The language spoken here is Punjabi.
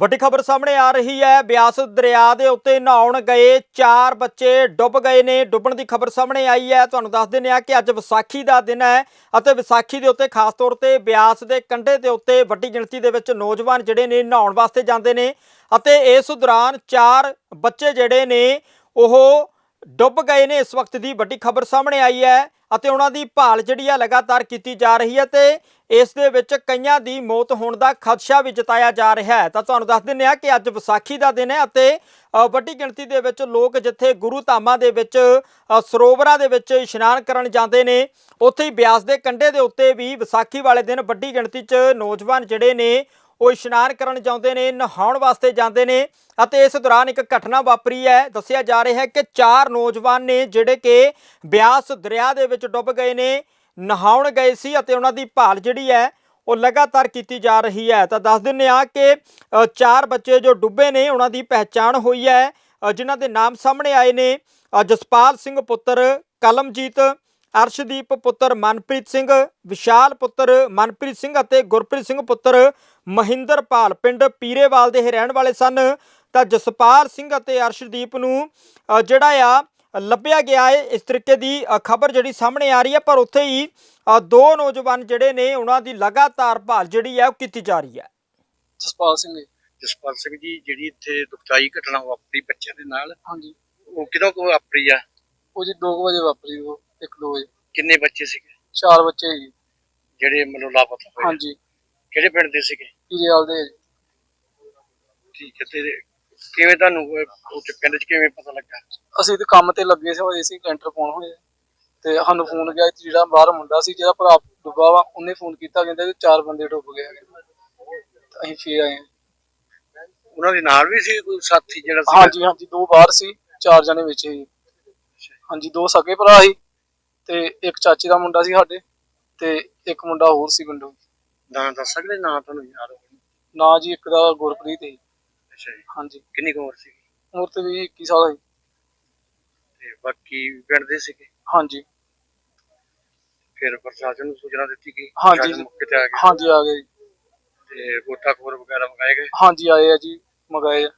ਵੱਡੀ ਖਬਰ ਸਾਹਮਣੇ ਆ ਰਹੀ ਹੈ। ਬਿਆਸ ਦਰਿਆ ਦੇ ਉੱਤੇ ਨਹਾਉਣ ਗਏ ਚਾਰ ਬੱਚੇ ਡੁੱਬ ਗਏ ਨੇ। ਡੁੱਬਣ ਦੀ ਖਬਰ ਸਾਹਮਣੇ ਆਈ ਹੈ। ਤੁਹਾਨੂੰ ਦੱਸ ਦਿੰਦੇ ਆ ਕਿ ਅੱਜ ਵਿਸਾਖੀ ਦਾ ਦਿਨ ਹੈ ਅਤੇ ਵਿਸਾਖੀ ਦੇ ਉੱਤੇ ਖਾਸ ਤੌਰ ਤੇ ਬਿਆਸ ਦੇ ਕੰਢੇ ਦੇ ਉੱਤੇ ਵੱਡੀ ਗਿਣਤੀ ਦੇ ਵਿੱਚ ਨੌਜਵਾਨ ਜਿਹੜੇ ਨੇ ਨਹਾਉਣ ਵਾਸਤੇ ਜਾਂਦੇ ਨੇ ਅਤੇ ਇਸ ਦੌਰਾਨ ਚਾਰ ਬੱਚੇ ਜਿਹੜੇ ਨੇ ਉਹ ਡੁੱਬ ਗਏ ਨੇ। ਇਸ ਵਕਤ ਦੀ ਵੱਡੀ ਖਬਰ ਸਾਹਮਣੇ ਆਈ ਹੈ ਅਤੇ ਉਹਨਾਂ ਦੀ ਭਾਲ ਜਿਹੜੀ ਆ ਲਗਾਤਾਰ ਕੀਤੀ ਜਾ ਰਹੀ ਹੈ ਤੇ ਇਸ ਦੇ ਵਿੱਚ ਕਈਆਂ ਦੀ ਮੌਤ ਹੋਣ ਦਾ ਖਦਸ਼ਾ ਵੀ ਜਤਾਇਆ ਜਾ ਰਿਹਾ ਹੈ। ਤਾਂ ਤੁਹਾਨੂੰ ਦੱਸ ਦਿੰਦੇ ਆ ਕਿ ਅੱਜ ਵਿਸਾਖੀ ਦਾ ਦਿਨ ਹੈ ਅਤੇ ਵੱਡੀ ਗਿਣਤੀ ਦੇ ਵਿੱਚ ਲੋਕ ਜਿੱਥੇ ਗੁਰੂ ਧਾਮਾਂ ਦੇ ਵਿੱਚ ਸਰੋਵਰਾਂ ਦੇ ਵਿੱਚ ਇਸ਼ਨਾਨ ਕਰਨ ਜਾਂਦੇ ਨੇ, ਉੱਥੇ ਹੀ ਬਿਆਸ ਦੇ ਕੰਢੇ ਦੇ ਉੱਤੇ ਵੀ ਵਿਸਾਖੀ ਵਾਲੇ ਦਿਨ ਵੱਡੀ ਗਿਣਤੀ 'ਚ ਨੌਜਵਾਨ ਜਿਹੜੇ ਨੇ ਉਹ ਇਸ਼ਨਾਨ ਕਰਨ ਜਾਂਦੇ ਨੇ ਨਹਾਉਣ ਵਾਸਤੇ ਜਾਂਦੇ ਨੇ ਅਤੇ ਇਸ ਦੌਰਾਨ ਇੱਕ ਘਟਨਾ ਵਾਪਰੀ ਹੈ। ਦੱਸਿਆ ਜਾ ਰਿਹਾ ਹੈ ਕਿ ਚਾਰ ਨੌਜਵਾਨ ਨੇ ਜਿਹੜੇ ਕਿ ਬਿਆਸ ਦਰਿਆ ਦੇ ਵਿੱਚ ਡੁੱਬ ਗਏ ਨੇ ਨਹਾਉਣ ਗਏ ਸੀ ਅਤੇ ਉਹਨਾਂ ਦੀ ਭਾਲ ਜਿਹੜੀ ਹੈ ਉਹ ਲਗਾਤਾਰ ਕੀਤੀ ਜਾ ਰਹੀ ਹੈ। ਤਾਂ ਦੱਸ ਦਿੰਨੇ ਆ ਕਿ ਚਾਰ ਬੱਚੇ ਜੋ ਡੁੱਬੇ ਨੇ ਉਹਨਾਂ ਦੀ ਪਹਿਚਾਣ ਹੋਈ ਹੈ। ਅ, ਜਿਨ੍ਹਾਂ ਦੇ ਨਾਮ ਸਾਹਮਣੇ ਆਏ ਨੇ ਜਸਪਾਲ ਸਿੰਘ ਪੁੱਤਰ ਕਲਮਜੀਤ ਅਰਸ਼ਦੀਪ ਪੁੱਤਰ ਮਨਪ੍ਰੀਤ ਸਿੰਘ ਵਿਸ਼ਾਲ ਪੁੱਤਰ ਮਨਪ੍ਰੀਤ ਸਿੰਘ ਅਤੇ ਗੁਰਪ੍ਰੀਤ ਸਿੰਘ ਪੁੱਤਰ ਮਹਿੰਦਰਪਾਲ ਪਿੰਡ ਪੀਰੇਵਾਲ ਦੇ ਰਹਿਣ ਵਾਲੇ ਸਨ। ਤਾਂ ਜਸਪਾਲ ਸਿੰਘ ਅਤੇ ਅਰਸ਼ਦੀਪ ਨੂੰ ਜਿਹੜਾ ਆ ਲੱਭਿਆ ਗਿਆ ਹੈ ਇਸ ਤਰੀਕੇ ਦੀ ਖਬਰ ਜਿਹੜੀ ਸਾਹਮਣੇ ਆ ਰਹੀ ਹੈ ਪਰ ਉੱਥੇ ਹੀ ਦੋ ਨੌਜਵਾਨ ਜਿਹੜੇ ਨੇ ਉਹਨਾਂ ਦੀ ਲਗਾਤਾਰ ਭਾਲ ਜਿਹੜੀ ਹੈ ਉਹ ਕੀਤੀ ਜਾ ਰਹੀ ਹੈ ਜਸਪਾਲ ਸਿੰਘ ਜੀ। ਜਸਪਾਲ ਸਿੰਘ ਜੀ ਜਿਹੜੀ ਇੱਥੇ ਦੁਖਦਾਈ ਘਟਨਾ ਵਾਪਰੀ ਬੱਚਿਆਂ ਦੇ ਨਾਲ ਹਾਂਜੀ। ਉਹ ਕਿਦੋਂ ਕੁ ਵਾਪਰੀ ਆ? ਉਹ ਜੀ 2 ਵਜੇ ਵਾਪਰੀ ਉਹ। 1-2 ਵਜੇ ਕਿੰਨੇ ਬੱਚੇ ਸੀਗੇ? ਚਾਰ ਬੱਚੇ ਜੀ। ਜਿਹੜੇ ਮਤਲਬ ਲਾਪਤਾ ਹੋਏ ਹਾਂਜੀ। ਕਿਹੜੇ ਪਿੰਡ ਦੇ ਸੀਗੇ? ਪੀਰੇਵਾਲ ਦੇ ਜੀ। ਠੀਕ ਹੈ ਤੇ ਕਿਵੇਂ ਤੁਹਾਨੂੰ ਅਹ, ਉੱਥੇ ਪਿੰਡ 'ਚ ਕਿਵੇਂ ਪਤਾ ਲੱਗਾ? ਅਸੀਂ ਤੇ ਕੰਮ ਤੇ ਲੱਗੇ ਸੀ ਹੋਏ ਸੀ ਲੈਂਟਰ ਪਾਉਣ ਹੋਏ ਤੇ ਸਾਨੂੰ ਫੋਨ ਗਿਆ ਕਿ ਜਿਹੜਾ ਬਾਹਰ ਮੁੰਡਾ ਸੀ ਜਿਹਦਾ ਭਰਾ ਡੁੱਬਾ ਵਾ ਉਹਨੇ ਫੋਨ ਕੀਤਾ ਕਹਿੰਦਾ ਕਿ ਚਾਰ ਬੰਦੇ ਡੁੱਬ ਗਏ ਹੈਗੇ ਤੇ ਅਸੀਂ ਫੇਰ ਆਏ। ਉਹਨਾਂ ਦੇ ਨਾਲ ਵੀ ਸੀ ਕੋਈ ਸਾਥੀ ਜਿਹੜਾ ਸੀ ਹਾਂਜੀ ਹਾਂਜੀ ਦੋ ਬਾਹਰ ਸੀ ਚਾਰ ਜਣੇ ਵਿੱਚ ਸੀ ਹਾਂਜੀ ਦੋ ਸਕੇ ਭਰਾ ਸੀ। ਤੇ ਇੱਕ ਚਾਚੇ ਦਾ ਮੁੰਡਾ ਸੀ ਸਾਡੇ ਤੇ ਇੱਕ ਮੁੰਡਾ ਹੋਰ ਸੀ ਪਿੰਡੋਂ। ਨਾਂ ਦੱਸ ਸਕਦੇ? ਨਾਂ ਤੁਹਾਨੂੰ ਯਾਦ ਹੋਵੇ। ਨਾਂ ਜੀ ਇੱਕ ਦਾ ਗੁਰਪ੍ਰੀਤ ਸੀ ਅੱਛਾ ਜੀ। ਹਾਂਜੀ। ਕਿੰਨੀ ਕੁ ਉਮਰ ਸੀ? ਉਮਰ ਤੇ ਵੀ 21 ਸਾਲ ਸੀ ਤੇ ਬਾਕੀ ਪਿੰਡ ਦੇ ਸੀਗੇ? ਹਾਂਜੀ। ਫਿਰ ਪ੍ਰਸ਼ਾਸਨ ਨੂੰ ਸੂਚਨਾ ਦਿੱਤੀ ਗਈ ਹਾਂਜੀ। ਪ੍ਰਸ਼ਾਸਨ ਮੌਕੇ ਤੇ ਆ ਗਿਆ ਹਾਂਜੀ ਆ ਗਏ ਜੀ। ਤੇ ਗੋਤਾਖੋਰ ਵਗੈਰਾ ਮੰਗਾਏ ਗਏ? ਹਾਂਜੀ ਆਏ ਆ ਜੀ ਮੰਗਾਏ ਆ।